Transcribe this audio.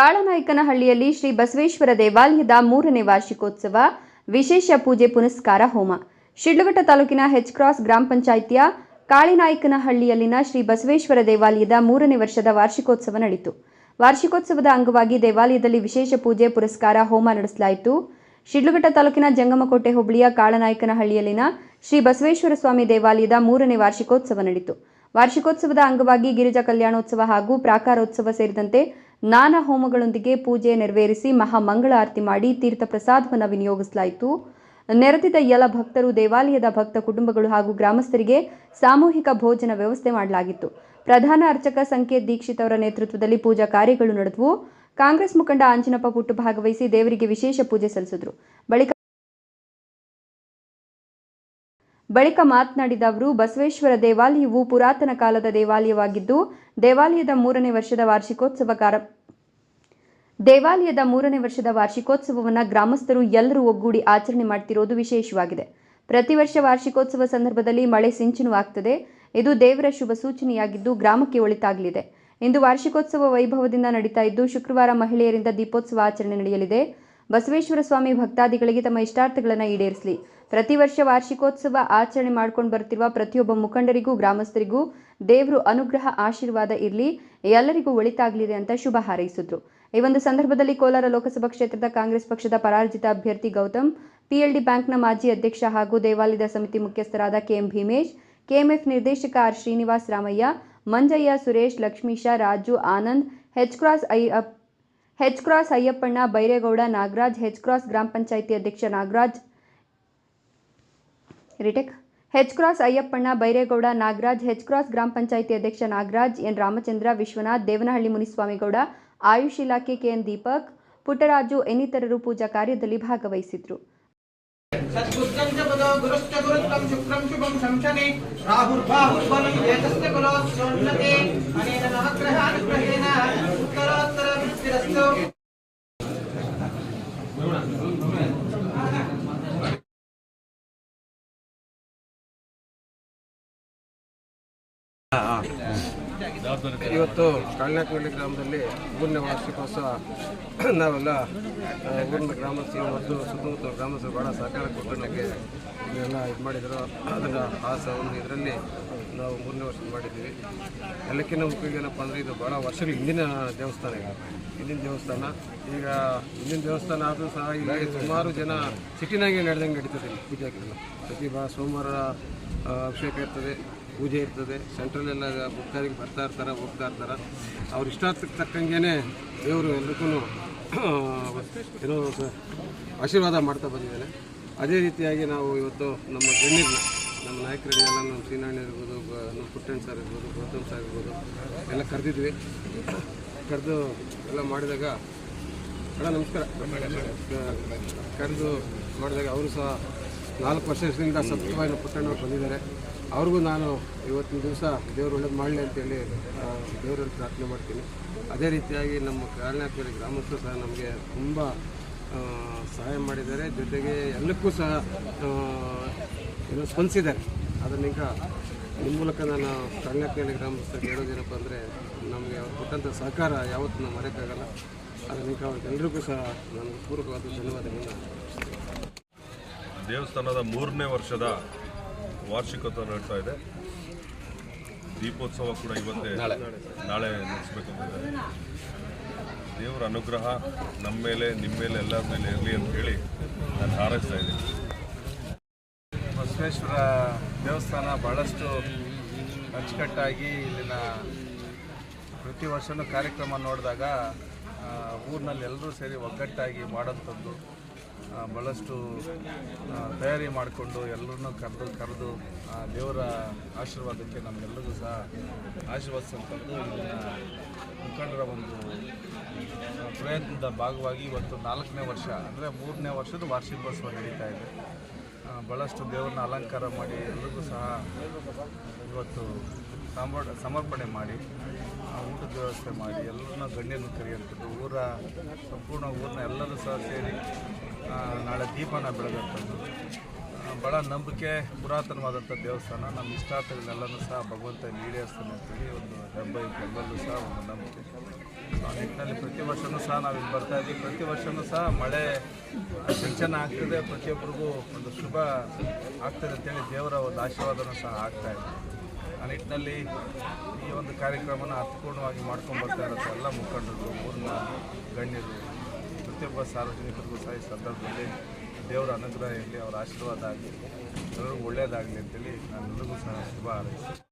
ಕಾಳನಾಯಕನಹಳ್ಳಿಯಲ್ಲಿ ಶ್ರೀ ಬಸವೇಶ್ವರ ದೇವಾಲಯದ ಮೂರನೇ ವಾರ್ಷಿಕೋತ್ಸವ, ವಿಶೇಷ ಪೂಜೆ ಪುನಸ್ಕಾರ ಹೋಮ. ಶಿಡ್ಲಘಟ್ಟ ತಾಲೂಕಿನ ಹೆಚ್ ಕ್ರಾಸ್ ಗ್ರಾಮ ಪಂಚಾಯಿತಿಯ ಕಾಳಿನಾಯಕನಹಳ್ಳಿಯಲ್ಲಿನ ಶ್ರೀ ಬಸವೇಶ್ವರ ದೇವಾಲಯದ ಮೂರನೇ ವರ್ಷದ ವಾರ್ಷಿಕೋತ್ಸವ ನಡೆಯಿತು. ವಾರ್ಷಿಕೋತ್ಸವದ ಅಂಗವಾಗಿ ದೇವಾಲಯದಲ್ಲಿ ವಿಶೇಷ ಪೂಜೆ ಪುರಸ್ಕಾರ ಹೋಮ ನಡೆಸಲಾಯಿತು. ಶಿಡ್ಲಘಟ್ಟ ತಾಲೂಕಿನ ಜಂಗಮಕೋಟೆ ಹೋಬಳಿಯ ಕಾಳನಾಯಕನಹಳ್ಳಿಯಲ್ಲಿನ ಶ್ರೀ ಬಸವೇಶ್ವರ ಸ್ವಾಮಿ ದೇವಾಲಯದ ಮೂರನೇ ವಾರ್ಷಿಕೋತ್ಸವ ನಡೆಯಿತು. ವಾರ್ಷಿಕೋತ್ಸವದ ಅಂಗವಾಗಿ ಗಿರಿಜಾ ಕಲ್ಯಾಣೋತ್ಸವ ಹಾಗೂ ಪ್ರಾಕಾರೋತ್ಸವ ಸೇರಿದಂತೆ ನಾನಾ ಹೋಮಗಳೊಂದಿಗೆ ಪೂಜೆ ನೆರವೇರಿಸಿ ಮಹಾಮಂಗಳ ಆರತಿ ಮಾಡಿ ತೀರ್ಥ ಪ್ರಸಾದವನ್ನು ವಿನಿಯೋಗಿಸಲಾಯಿತು. ನೆರೆದಿದ್ದ ಎಲ್ಲ ಭಕ್ತರು, ದೇವಾಲಯದ ಭಕ್ತ ಕುಟುಂಬಗಳು ಹಾಗೂ ಗ್ರಾಮಸ್ಥರಿಗೆ ಸಾಮೂಹಿಕ ಭೋಜನ ವ್ಯವಸ್ಥೆ ಮಾಡಲಾಗಿತ್ತು. ಪ್ರಧಾನ ಅರ್ಚಕ ಸಂಕೇತ್ ದೀಕ್ಷಿತ್ ಅವರ ನೇತೃತ್ವದಲ್ಲಿ ಪೂಜಾ ಕಾರ್ಯಗಳು ನಡೆದವು. ಕಾಂಗ್ರೆಸ್ ಮುಖಂಡ ಆಂಜನಪ್ಪ ಪುಟ್ಟು ಭಾಗವಹಿಸಿ ದೇವರಿಗೆ ವಿಶೇಷ ಪೂಜೆ ಸಲ್ಲಿಸಿದರು. ಬಳಿಕ ಬಳಿಕ ಮಾತನಾಡಿದ ಅವರು, ಬಸವೇಶ್ವರ ದೇವಾಲಯವು ಪುರಾತನ ಕಾಲದ ದೇವಾಲಯವಾಗಿದ್ದು, ದೇವಾಲಯದ ಮೂರನೇ ವರ್ಷದ ವಾರ್ಷಿಕೋತ್ಸವ ಕಾರ, ದೇವಾಲಯದ ಮೂರನೇ ವರ್ಷದ ವಾರ್ಷಿಕೋತ್ಸವವನ್ನು ಗ್ರಾಮಸ್ಥರು ಎಲ್ಲರೂ ಒಗ್ಗೂಡಿ ಆಚರಣೆ ಮಾಡ್ತಿರೋದು ವಿಶೇಷವಾಗಿದೆ. ಪ್ರತಿ ವರ್ಷ ವಾರ್ಷಿಕೋತ್ಸವ ಸಂದರ್ಭದಲ್ಲಿ ಮಳೆ ಸಿಂಚನೂ ಆಗ್ತದೆ. ಇದು ದೇವರ ಶುಭ ಸೂಚನೆಯಾಗಿದ್ದು ಗ್ರಾಮಕ್ಕೆ ಒಳಿತಾಗಲಿದೆ. ಇಂದು ವಾರ್ಷಿಕೋತ್ಸವ ವೈಭವದಿಂದ ನಡೀತಾ ಇದ್ದು, ಶುಕ್ರವಾರ ಮಹಿಳೆಯರಿಂದ ದೀಪೋತ್ಸವ ಆಚರಣೆ ನಡೆಯಲಿದೆ. ಬಸವೇಶ್ವರ ಸ್ವಾಮಿ ಭಕ್ತಾದಿಗಳಿಗೆ ತಮ್ಮ ಇಷ್ಟಾರ್ಥಗಳನ್ನು ಈಡೇರಿಸಲಿ. ಪ್ರತಿ ವರ್ಷ ವಾರ್ಷಿಕೋತ್ಸವ ಆಚರಣೆ ಮಾಡ್ಕೊಂಡು ಬರ್ತಿರುವ ಪ್ರತಿಯೊಬ್ಬ ಮುಖಂಡರಿಗೂ, ಗ್ರಾಮಸ್ಥರಿಗೂ ದೇವರು ಅನುಗ್ರಹ, ಆಶೀರ್ವಾದ ಇರಲಿ. ಎಲ್ಲರಿಗೂ ಒಳಿತಾಗಲಿದೆ ಅಂತ ಶುಭ ಹಾರೈಸಿದ್ರು. ಈ ಒಂದು ಸಂದರ್ಭದಲ್ಲಿ ಕೋಲಾರ ಲೋಕಸಭಾ ಕ್ಷೇತ್ರದ ಕಾಂಗ್ರೆಸ್ ಪಕ್ಷದ ಪರಾಜಿತ ಅಭ್ಯರ್ಥಿ ಗೌತಮ್, ಪಿಎಲ್ಡಿ ಬ್ಯಾಂಕ್ನ ಮಾಜಿ ಅಧ್ಯಕ್ಷ ಹಾಗೂ ದೇವಾಲಯದ ಸಮಿತಿ ಮುಖ್ಯಸ್ಥರಾದ ಕೆಎಂ ಭೀಮೇಶ್, ಕೆಎಂಎಫ್ ನಿರ್ದೇಶಕ R Srinivas Ramaiah, Manjaiah Suresh, Lakshmisha, Raju Anand, H Cross ಅಯ್ಯಪ್ H Cross Ayyappanna Byregowda Nagaraj H Cross ಗ್ರಾಮ ಪಂಚಾಯಿತಿ ಅಧ್ಯಕ್ಷ Nagaraj, ರಿಟೆಕ್ H Cross Ayyappanna Byregowda Nagaraj H Cross ಗ್ರಾಮ ಪಂಚಾಯಿತಿ ಅಧ್ಯಕ್ಷ ನಾಗರಾಜ್, ಎನ್. ರಾಮಚಂದ್ರ, ವಿಶ್ವನಾಥ್, ದೇವನಹಳ್ಳಿ ಮುನಿಸ್ವಾಮಿಗೌಡ, ಆಯುಷ್ ಇಲಾಖೆ ಕೆಎನ್ ದೀಪಕ್, ಪುಟ್ಟರಾಜು, ಇನ್ನಿತರರು ಪೂಜಾ ಕಾರ್ಯದಲ್ಲಿ ಭಾಗವಹಿಸಿದ್ರು. सद्बुद्धं च पदो गुरुश्च गुरुत्वं शुक्रं शुभं शंशने राहुर्बाहुर्बलं एतस्य कुलोत्सोन्नते अनेन नवग्रहानुग्रहेण उत्तरोत्तरवृत्तिरस्तु ಇವತ್ತು ಕಾಳ್ನಾಕನಹಳ್ಳಿ ಗ್ರಾಮದಲ್ಲಿ ಮೂರನೇ ವಾರ್ಷಿಕೋತ್ಸವ. ನಾವೆಲ್ಲ ಊರಿನ ಗ್ರಾಮಸ್ಥರು ಮತ್ತು ಸುತ್ತಮುತ್ತ ಗ್ರಾಮಸ್ಥರು ಭಾಳ ಸಹಕಾರ ಕೊಟ್ಟು ನನಗೆ ಇದನ್ನೆಲ್ಲ ಇದು ಮಾಡಿದರು. ಅದನ್ನು ಆ ಒಂದು, ಇದರಲ್ಲಿ ನಾವು ಮೂರನೇ ವರ್ಷ ಮಾಡಿದ್ದೀವಿ. ಎಲ್ಲಕ್ಕಿಂತ ಮುಖ್ಯ ಏನಪ್ಪ ಅಂದರೆ ಇದು ಭಾಳ ವರ್ಷಗಳ ಹಿಂದಿನ ದೇವಸ್ಥಾನ ಈಗ. ಹಿಂದಿನ ದೇವಸ್ಥಾನ. ಈಗ ಹಿಂದಿನ ದೇವಸ್ಥಾನ ಆದರೂ ಸಹ ಈಗ ಸುಮಾರು ಜನ ಸಿಟಿನಾಗೆ ನಡೆದಂಗೆ ನಡೀತದೆ ಇಲ್ಲಿ ಪೂಜೆಗಳು ಪ್ರತಿ ಬಾ ಸೋಮವಾರ ಅಭಿಷೇಕ ಇರ್ತದೆ. ಪೂಜೆ ಇರ್ತದೆ. ಸೆಂಟ್ರಲ್ಲೆಲ್ಲ ಭಕ್ತಾದಿಗೆ ಬರ್ತಾ ಇರ್ತಾರೆ, ಹೋಗ್ತಾ ಇರ್ತಾರೆ. ಅವ್ರ ಇಷ್ಟಾರ್ಥಕ್ಕೆ ತಕ್ಕಂಗೆ ದೇವರು ಎಲ್ರಿಗೂ ಏನೋ ಆಶೀರ್ವಾದ ಮಾಡ್ತಾ ಬಂದಿದ್ದಾನೆ ಅದೇ ರೀತಿಯಾಗಿ ನಾವು ಇವತ್ತು ನಮ್ಮ ಗಣ್ಯರನ್ನ ನಮ್ಮ ನಾಯಕರನ್ನೆಲ್ಲ ನಮ್ಮ ಶ್ರೀನಾರಾಯಣ ಇರ್ಬೋದು ನಮ್ಮ ಪುಟ್ಟಣ್ಣ ಸರ್ ಇರ್ಬೋದು, ಗೌತಮ್ ಸರ್ ಇರ್ಬೋದು, ಎಲ್ಲ ಕರೆದಿದ್ವಿ. ಕರೆದು ಎಲ್ಲ ಮಾಡಿದಾಗ, ಅಣ್ಣ ನಮಸ್ಕಾರ. ಕರೆದು ಮಾಡಿದಾಗ ಅವರು ಸಹ ನಾಲ್ಕು ವರ್ಷದಿಂದ ಸತತವಾಗಿ ಪುಟ್ಟಣ್ಣವ್ರು ಬಂದಿದ್ದಾರೆ. ಅವ್ರಿಗೂ ನಾನು ಇವತ್ತಿನ ದಿವಸ ದೇವರು ಒಳ್ಳೇದು ಮಾಡಲಿ ಅಂತೇಳಿ ದೇವರಲ್ಲಿ ಪ್ರಾರ್ಥನೆ ಮಾಡ್ತೀನಿ. ಅದೇ ರೀತಿಯಾಗಿ ನಮ್ಮ ಕಾರಣಾಕರಿ ಗ್ರಾಮಸ್ಥರು ಸಹ ನಮಗೆ ತುಂಬ ಸಹಾಯ ಮಾಡಿದ್ದಾರೆ. ಜೊತೆಗೆ ಎಲ್ಲಕ್ಕೂ ಸಹ ಏನು ಸ್ಪಂದಿಸಿದ್ದಾರೆ. ಅದನ್ನೀಗ ನಿಮ್ಮ ಮೂಲಕ ನಾನು ಕಾರಣಾಕರಿ ಗ್ರಾಮಸ್ಥರಿಗೆ ಹೇಳೋದೇನಪ್ಪ ಅಂದರೆ, ನಮಗೆ ಅವ್ರು ಕೊಟ್ಟಂಥ ಸಹಕಾರ ಯಾವತ್ತೂ ನಾವು ಮರೆಯೋಕ್ಕಾಗಲ್ಲ. ಅದನ್ನೀಗ ಅವ್ರಿಗೆಲ್ಲರಿಗೂ ಸಹ ನಾನು ಪೂರ್ವಕವಾದ ಧನ್ಯವಾದಗಳನ್ನು ದೇವಸ್ಥಾನದ ಮೂರನೇ ವರ್ಷದ ವಾರ್ಷಿಕೋತ್ಸವ ನಡೀತಾ ಇದೆ. ದೀಪೋತ್ಸವ ಕೂಡ ಇವತ್ತೇ ನಾಳೆ. ನಡೆಸಬೇಕು ದೇವರ ಅನುಗ್ರಹ ನಮ್ಮ ಮೇಲೆ ನಿಮ್ಮ ಮೇಲೆ ಎಲ್ಲರ ಮೇಲೆ ಇರಲಿ ಅಂತ ಹೇಳಿ ನಾನು ಹಾರೈಸ್ತಾ ಇದ್ದೀನಿ. ಬಸವೇಶ್ವರ ದೇವಸ್ಥಾನ ಭಾಳಷ್ಟು ಅಚ್ಚುಕಟ್ಟಾಗಿ ಇಲ್ಲಿನ ಪ್ರತಿ ವರ್ಷವೂ ಕಾರ್ಯಕ್ರಮ ನೋಡಿದಾಗ ಊರಿನಲ್ಲಿ ಎಲ್ಲರೂ ಸೇರಿ ಒಗ್ಗಟ್ಟಾಗಿ ಮಾಡೋಂಥದ್ದು ಭಾಳಷ್ಟು ತಯಾರಿ ಮಾಡಿಕೊಂಡು ಎಲ್ಲರನ್ನೂ ಕರೆದು ಕರೆದು ದೇವರ ಆಶೀರ್ವಾದಕ್ಕೆ ನಮಗೆಲ್ಲರಿಗೂ ಸಹ ಆಶೀರ್ವದಿಸಂಥದ್ದು ಇಲ್ಲಿನ ಮುಖಂಡರ ಒಂದು ಪ್ರಯತ್ನದ ಭಾಗವಾಗಿ ಇವತ್ತು ನಾಲ್ಕನೇ ವರ್ಷ, ಅಂದರೆ ಮೂರನೇ ವರ್ಷದ ವಾರ್ಷಿಕೋತ್ಸವ ನಡೀತಾ ಇದೆ. ಭಾಳಷ್ಟು ದೇವರನ್ನ ಅಲಂಕಾರ ಮಾಡಿ ಎಲ್ಲರಿಗೂ ಸಹ ಇವತ್ತು ಸಾಂಬಾರ್ ಸಮರ್ಪಣೆ ಮಾಡಿ ಊಟದ ವ್ಯವಸ್ಥೆ ಮಾಡಿ, ಎಲ್ಲರನ್ನ ಗಣ್ಯರನ್ನು ಕರೆಯುವಂಥದ್ದು ಊರ ಸಂಪೂರ್ಣ ಊರನ್ನ ಎಲ್ಲರೂ ಸಹ ಸೇರಿ ನಾಳೆ ದೀಪನ ಬೆಳಗಂಥದ್ದು ಭಾಳ ನಂಬಿಕೆ, ಪುರಾತನವಾದಂಥ ದೇವಸ್ಥಾನ. ನಮ್ಮ ಇಷ್ಟಾರ್ಥಗಳನ್ನೆಲ್ಲನೂ ಸಹ ಭಗವಂತ ಈಡೇರಿಸ್ತಾನೆ ಅಂತೇಳಿ ಒಂದು ಹೆಬ್ಬೈ ಬೆಂಬಲು ಸಹ ಒಂದು ನಂಬಿಕೆ. ಆ ನಿಟ್ಟಿನಲ್ಲಿ ಪ್ರತಿ ವರ್ಷವೂ ಸಹ ನಾವು ಇಲ್ಲಿ ಬರ್ತಾ ಇದ್ದೀವಿ. ಪ್ರತಿ ವರ್ಷವೂ ಸಹ ಮಳೆ ಸಿಂಚನ ಆಗ್ತದೆ. ಪ್ರತಿಯೊಬ್ಬರಿಗೂ ಒಂದು ಶುಭ ಆಗ್ತದೆ ಅಂತೇಳಿ ದೇವರ ಒಂದು ಆಶೀರ್ವಾದನೂ ಸಹ ಆಗ್ತಾ ಇದೆ. ಆ ನಿಟ್ಟಿನಲ್ಲಿ ಈ ಒಂದು ಕಾರ್ಯಕ್ರಮನ ಅರ್ಥಪೂರ್ಣವಾಗಿ ಮಾಡ್ಕೊಂಡು ಬರ್ತಾ ಇರೋದು ಎಲ್ಲ ಮುಖಂಡರು, ಊರಿನ ಗಣ್ಯರು, ಪ್ರತಿಯೊಬ್ಬ ಸಾರ್ವಜನಿಕರಿಗೂ ಸಹ ಈ ಸಂದರ್ಭದಲ್ಲಿ ದೇವರ ಅನುಗ್ರಹ ಇರಲಿ, ಅವರ ಆಶೀರ್ವಾದ ಆಗಲಿ, ಎಲ್ಲರಿಗೂ ಒಳ್ಳೆಯದಾಗಲಿ ಅಂತೇಳಿ ನಾನು ಎಲ್ಲರಿಗೂ ಸಹ ಶುಭ ಹಾರೈಸ್ತೀನಿ.